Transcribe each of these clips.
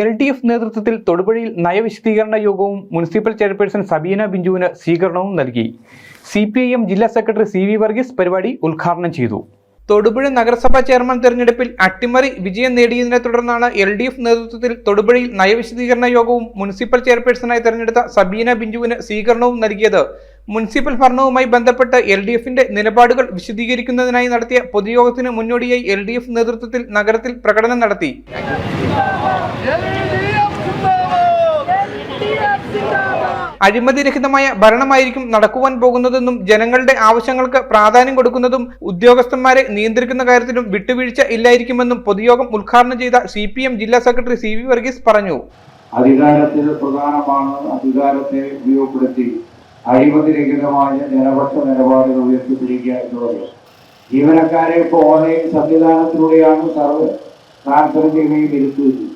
L D F നേതൃത്വത്തിൽ തൊടുപുഴയിൽ നയവിശദീകരണ യോഗവും മുനിസിപ്പൽ ചെയർപേഴ്സൺ സബീന ബിഞ്ചുവിന് സ്വീകരണവും നൽകി. സി പി ഐ എം ജില്ലാ സെക്രട്ടറി സി വി വർഗീസ് പരിപാടി ഉദ്ഘാടനം ചെയ്തു. തൊടുപുഴ നഗരസഭാ ചെയർമാൻ തെരഞ്ഞെടുപ്പിൽ അട്ടിമറി വിജയം നേടിയതിനെ തുടർന്നാണ് എൽ ഡി എഫ് നേതൃത്വത്തിൽ തൊടുപുഴയിൽ നയവിശദീകരണ യോഗവും മുനിസിപ്പൽ ചെയർപേഴ്സണായി തെരഞ്ഞെടുത്ത സബീന ബിഞ്ചുവിന് സ്വീകരണവും നൽകിയത്. മുനിസിപ്പൽ ഭരണവുമായി ബന്ധപ്പെട്ട് എൽ ഡി എഫിന്റെ നിലപാടുകൾ വിശദീകരിക്കുന്നതിനായി നടത്തിയ പൊതുയോഗത്തിന് മുന്നോടിയായി എൽ ഡി എഫ് നേതൃത്വത്തിൽ നഗരത്തിൽ പ്രകടനം നടത്തി. അഴിമതിരഹിതമായ ഭരണമായിരിക്കും നടക്കുവാൻ പോകുന്നതെന്നും ജനങ്ങളുടെ ആവശ്യങ്ങൾക്ക് പ്രാധാന്യം കൊടുക്കുന്നതും ഉദ്യോഗസ്ഥന്മാരെ നിയന്ത്രിക്കുന്ന കാര്യത്തിലും വിട്ടുവീഴ്ച ഇല്ലായിരിക്കുമെന്നും പൊതുയോഗം ഉദ്ഘാടനം ചെയ്ത സി ജില്ലാ സെക്രട്ടറി സി വർഗീസ് പറഞ്ഞു. അധികാരത്തിൽ പ്രധാനമാണ് അധികാരത്തെ ഉപയോഗപ്പെടുത്തി. അഴിമതിരഹിതമായ ജനപക്ഷ നിലപാടുകൾ ഉയർത്തിപ്പിടിക്കുക എന്നുള്ളത്. ജീവനക്കാരെ ഇപ്പോൾ ഓൺലൈൻ സംവിധാനത്തിലൂടെയാണ് സർവ് ട്രാൻസ്ഫർ ചെയ്യുകയും ഇരുത്തുന്നത്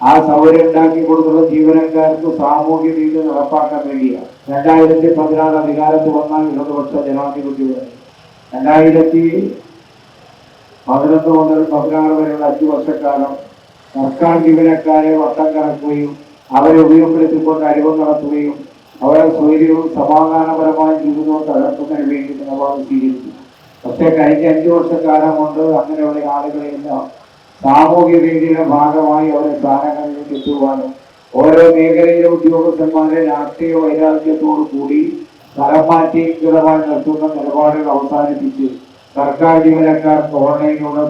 ആ സൗകര്യം ഉണ്ടാക്കി കൊടുക്കുന്ന ജീവനക്കാർക്ക് സാമൂഹ്യ നീതി നടപ്പാക്കാൻ വേണ്ടിയാണ് രണ്ടായിരത്തി പതിനാറ് അധികാരത്ത് വന്ന ഇടതുപക്ഷ ജനാധിപത്യ. രണ്ടായിരത്തി പതിനൊന്ന് മുതൽ പതിനാറ് വരെയുള്ള അഞ്ചു വർഷക്കാലം സർക്കാർ ജീവനക്കാരെ വട്ടം കറക്കുകയും അവരെ ഉപയോഗപ്പെടുത്തിക്കൊണ്ട് അരിവ് നടത്തുകയും അവരെ സ്വൈര്യവും സമാധാനപരമായ ജീവിതവും തകർക്കുന്നതിന് വേണ്ടി നിലപാട് സ്വീകരിച്ചു. പക്ഷേ കഴിഞ്ഞ അഞ്ചു വർഷക്കാലം കൊണ്ട് അങ്ങനെയുള്ള ആളുകളെയെല്ലാം സാമൂഹ്യ രീതിയുടെ ഭാഗമായി അവരെ സ്ഥാനങ്ങളിലേക്ക് എത്തുവാനും ഓരോ മേഖലയിലെ ഉദ്യോഗസ്ഥന്മാരെ രാഷ്ട്രീയ വൈരാഗ്യത്തോടു കൂടി സ്ഥലം മാറ്റി സ്ഥിരമായി നിർത്തുന്ന നിലപാടുകൾ അവസാനിപ്പിച്ച് സർക്കാർ ജീവനക്കാർക്ക് ഓൺലൈനിലൂടെ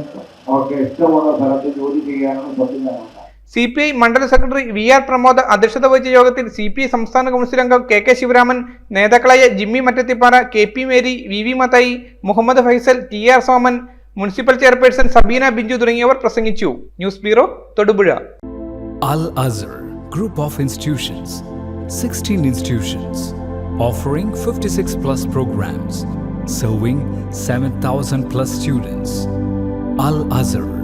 അവർക്ക് ഇഷ്ടമുള്ള സ്ഥലത്ത് ജോലി ചെയ്യാനുള്ള സംവിധാനം സി പി ഐ മണ്ഡല സെക്രട്ടറി വി ആർ പ്രമോദ് അധ്യക്ഷത വഹിച്ച യോഗത്തിൽ സി പി ഐ സംസ്ഥാന കൗൺസിൽ അംഗം കെ കെ ശിവരാമൻ നേതാക്കളായ Jimmy Mattathipara K P Mary V V Mathai Muhammad Faisal T R Soman municipal chairperson Sabeena Binju തുടങ്ങിയവർ പ്രസംഗിച്ചു news bureau Thodupuzha Al Azhar group of institutions 16 institutions, offering 56 plus programs, serving 7,000 plus students. Al Azhar,